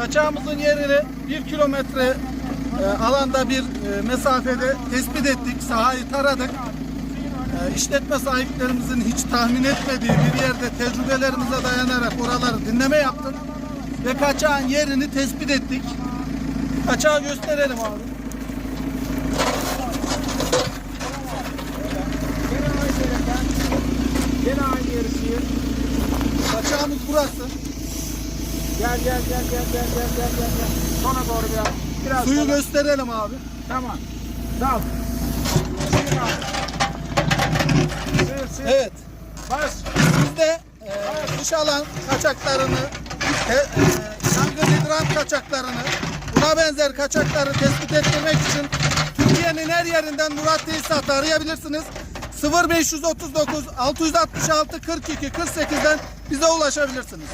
Kaçağımızın yerini bir kilometre e, alanda bir e, mesafede tespit ettik. Sahayı taradık. E, işletme sahiplerimizin hiç tahmin etmediği bir yerde tecrübelerimize dayanarak oraları dinleme yaptık. Ve kaçağın yerini tespit ettik. Kaçağı gösterelim abi. Gene aynı yeri sıyır. Kaçağımız burası. Gel gel gel gel gel gel gel gel. gel. Sona doğru biraz. Biraz Suyu sona. gösterelim abi. Tamam. Dal. Sıyır abi. Sıyır sıyır. Evet. Bas. Biz de e, dış alan kaçaklarını, e, e, yangın kaçaklarını, buna benzer kaçakları tespit ettirmek için Türkiye'nin her yerinden Murat Tesisat'ı arayabilirsiniz. 0539 666 42 48'den bize ulaşabilirsiniz.